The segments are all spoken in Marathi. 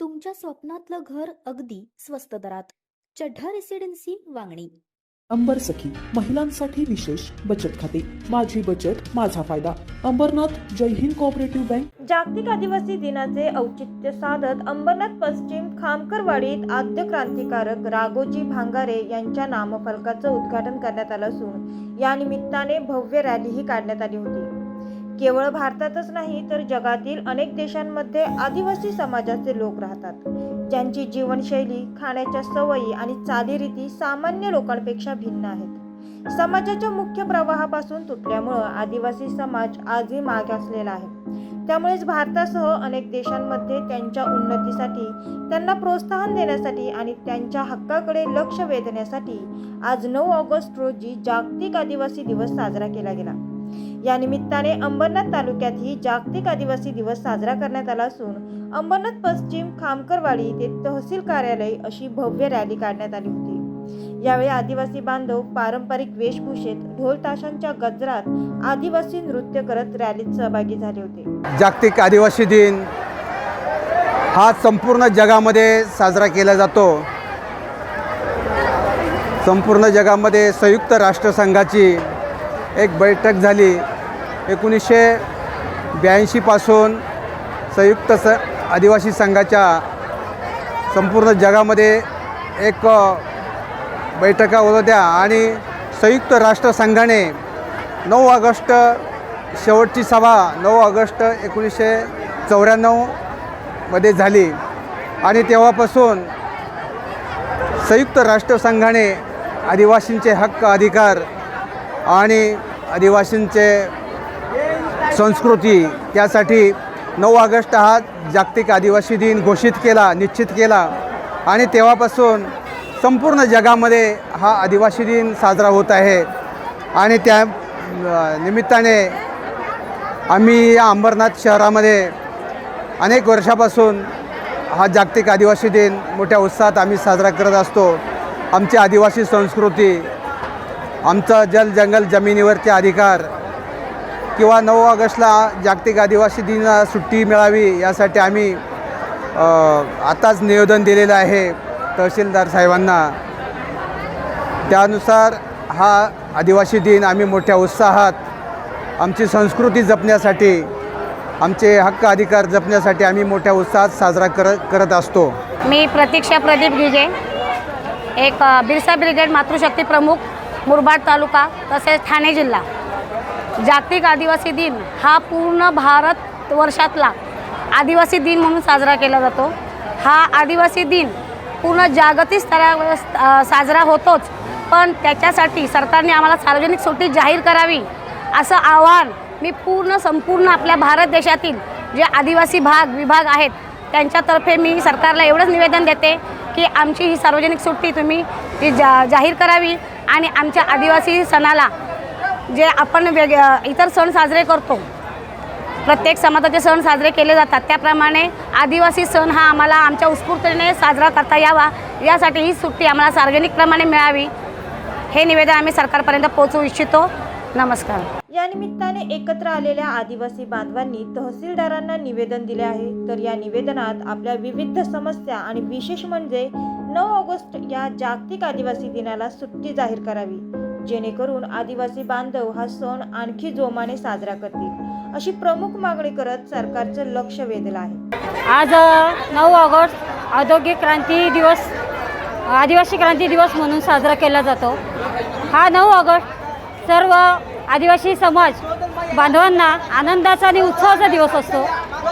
तुमच्या स्वप्नातलं घर अगदी स्वस्त दरात. चढ्ढा रेसिडेन्सी वांगणी. अंबर सखी महिलांसाठी विशेष बचत खाते. माझी बचत माझा फायदा. Ambarnath Jai Hind cooperative bank. जागतिक आदिवासी दिनाचे औचित्य साधत अंबरनाथ पश्चिम खामकरवाडीत आद्य क्रांतिकारक राघोजी भांगारे यांच्या नामफलकाचं उद्घाटन करण्यात आलं असून या निमित्ताने भव्य रॅलीही काढण्यात आली होती. केवळ भारतातच नाही तर जगातील अनेक देशांमध्ये आदिवासी समाजाचे लोक राहतात. ज्यांची जीवनशैली खाण्याच्या सवयी आणि चालीरीती सामान्य लोकांपेक्षा भिन्न आहेत. समाजाच्या मुख्य प्रवाहापासून तुटल्यामुळं आदिवासी समाज आजही मागासलेला आहे. त्यामुळेच भारतासह अनेक देशांमध्ये त्यांच्या उन्नतीसाठी त्यांना प्रोत्साहन देण्यासाठी आणि त्यांच्या हक्काकडे लक्ष वेधण्यासाठी आज नऊ ऑगस्ट रोजी जागतिक आदिवासी दिवस साजरा केला गेला. या निमित्ताने अंबरनाथ तालुक्यातही जागतिक आदिवासी दिवस साजरा करण्यात आला असून अंबरनाथ पश्चिम खामकरवाडी येथे तहसील कार्यालय अशी भव्य रॅली काढण्यात आली होती. यावेळी आदिवासी बांधव पारंपरिक वेशभूषेत ढोल ताशांच्या गजरात आदिवासी नृत्य करत रॅलीत सहभागी झाले होते. जागतिक आदिवासी दिन हा संपूर्ण जगामध्ये साजरा केला जातो. संपूर्ण जगामध्ये संयुक्त राष्ट्रसंघाची एक बैठक झाली. एकोणीसशे ब्याऐंशीपासून संयुक्त स आदिवासी संघाच्या संपूर्ण जगामध्ये एक बैठका होत होत्या आणि संयुक्त राष्ट्रसंघाने नऊ ऑगस्ट शेवटची सभा नऊ ऑगस्ट एकोणीसशे चौऱ्याण्णवमध्ये झाली. आणि तेव्हापासून संयुक्त राष्ट्रसंघाने आदिवासींचे हक्क अधिकार आणि आदिवासींचे संस्कृती त्यासाठी नऊ ऑगस्ट हा जागतिक आदिवासी दिन घोषित केला निश्चित केला. आणि तेव्हापासून संपूर्ण जगामध्ये हा आदिवासी दिन साजरा होत आहे. आणि त्या निमित्ताने आम्ही या अंबरनाथ शहरामध्ये अनेक वर्षापासून हा जागतिक आदिवासी दिन मोठ्या उत्साहात आम्ही साजरा करत असतो. आमची आदिवासी संस्कृती आमचं जल जंगल जमिनीवरचे अधिकार. किंवा नऊ ऑगस्टला जागतिक आदिवासी दिन सुट्टी मिळावी यासाठी आम्ही आताच निवेदन दिलेलं आहे तहसीलदार साहेबांना. त्यानुसार हा आदिवासी दिन आम्ही मोठ्या उत्साहात आमची संस्कृती जपण्यासाठी आमचे हक्क अधिकार जपण्यासाठी आम्ही मोठ्या उत्साहात साजरा करत करत असतो. मी प्रतीक्षा प्रदीप गिजे एक बिरसा ब्रिगेड मातृशक्ती प्रमुख. मुरबाड तालुका तसेच ठाणे जिल्हा. जागतिक आदिवासी दिन हा पूर्ण भारत वर्षातला आदिवासी दिन म्हणून साजरा केला जातो. हा आदिवासी दिन पूर्ण जागतिक स्तरावर साजरा होतोच. पण त्याच्यासाठी सरकारने आम्हाला सार्वजनिक सुट्टी जाहीर करावी असं आव्हान मी पूर्ण संपूर्ण आपल्या भारत देशातील जे आदिवासी भाग विभाग आहेत त्यांच्यातर्फे मी सरकारला एवढंच निवेदन देते की आमची ही सार्वजनिक सुट्टी तुम्ही ती जा जाहीर करावी. आणि आमच्या आदिवासी सणाला जे आपण वेग इतर सण साजरे करतो प्रत्येक समाजाचे सण साजरे केले जातात. त्याप्रमाणे आदिवासी सण हा आम्हाला आमच्या उत्स्फूर्ततेने साजरा करता यावा. यासाठी ही सुट्टी आम्हाला सार्वजनिकप्रमाणे मिळावी. हे निवेदन आम्ही सरकारपर्यंत पोहोचवू इच्छितो. नमस्कार. या निमित्ताने एकत्र आलेल्या आदिवासी बांधवांनी तहसीलदारांना निवेदन दिले आहे. तर या निवेदनात आपल्या विविध समस्या आणि विशेष म्हणजे नऊ ऑगस्ट या जागतिक आदिवासी दिनाला सुट्टी जाहीर करावी. जेणेकरून आदिवासी बांधव हा सण आणखी जोमाने साजरा करतील. अशी प्रमुख मागणी करत सरकारचं लक्ष वेधलं आहे. आज नऊ ऑगस्ट औद्योगिक क्रांती दिवस आदिवासी क्रांती दिवस म्हणून साजरा केला जातो. हा नऊ ऑगस्ट सर्व आदिवासी समाज बांधवांना आनंदाचा आणि उत्सवाचा दिवस असतो.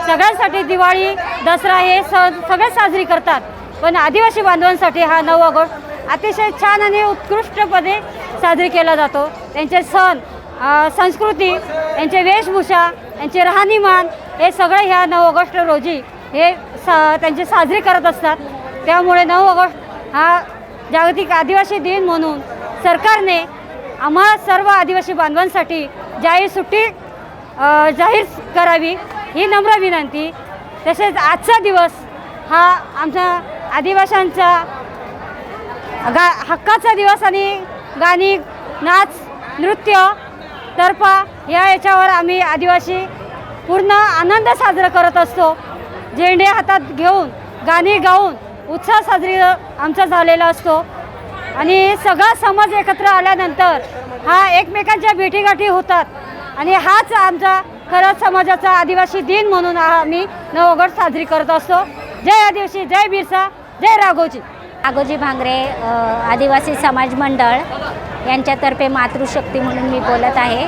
सगळ्यांसाठी दिवाळी दसरा हे सण सगळे साजरी करतात. पण आदिवासी बांधवांसाठी हा नऊ ऑगस्ट अतिशय छान आणि उत्कृष्टपणे साजरी केला जातो. त्यांचे सण संस्कृती यांचे वेशभूषा यांचे राहणीमान हे सगळे ह्या नऊ ऑगस्ट रोजी हे सा त्यांचे साजरे करत असतात. त्यामुळे नऊ ऑगस्ट हा जागतिक आदिवासी दिन म्हणून सरकारने आम्हा सर्व आदिवासी बांधवांसाठी जाहीर सुट्टी जाहीर करावी ही नम्र विनंती. तसेच आजचा दिवस हा आमचा आदिवाशांचा गा हक्काचा दिवस आणि गाणी नाच नृत्य तर्फा या याच्यावर आम्ही आदिवासी पूर्ण आनंद साजरा करत असतो. झेंडे हातात घेऊन गाणी गाऊन उत्साह साजरी आमचा झालेला असतो. आणि सगळा समाज एकत्र आल्यानंतर हा एकमेकांच्या भेटीगाठी होतात. आणि हाच आमचा खरंच समाजाचा आदिवासी दिन म्हणून आम्ही नवगड साजरी करत असतो. जय आदिवासी जय बिरसा जय राघोजी. राघोजी भांगरे आदिवासी समाज मंडळ यांच्यातर्फे मातृशक्ती म्हणून मी बोलत आहे.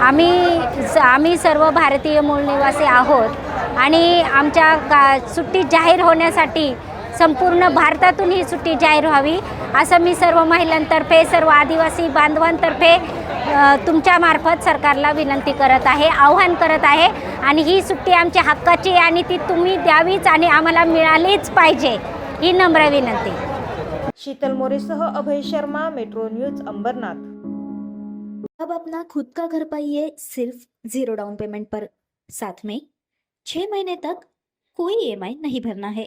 आम्ही स- आम्ही सर्व भारतीय मूळ निवासी आहोत. आणि आमच्या का सुट्टी जाहीर होण्यासाठी संपूर्ण भारतातून ही सुट्टी जाहीर व्हावी असं मी सर्व महिलांतर्फे सर्व आदिवासी बांधवांतर्फे तुमच्यामार्फत सरकारला विनंती करत आहे आव्हान करत आहे. आणि ही सुट्टी आमच्या हक्काची आहे आणि ती तुम्ही द्यावीच आणि आम्हाला मिळालीच पाहिजे ही नम्र विनंती. शीतल मोरेसह अभय शर्मा मेट्रो न्यूज अंबरनाथ. अब अपना खुद का घर पाइए सिर्फ जीरो डाउन पेमेंट पर। साथ में छह महीने तक कोई ईएमआई नहीं भरना है।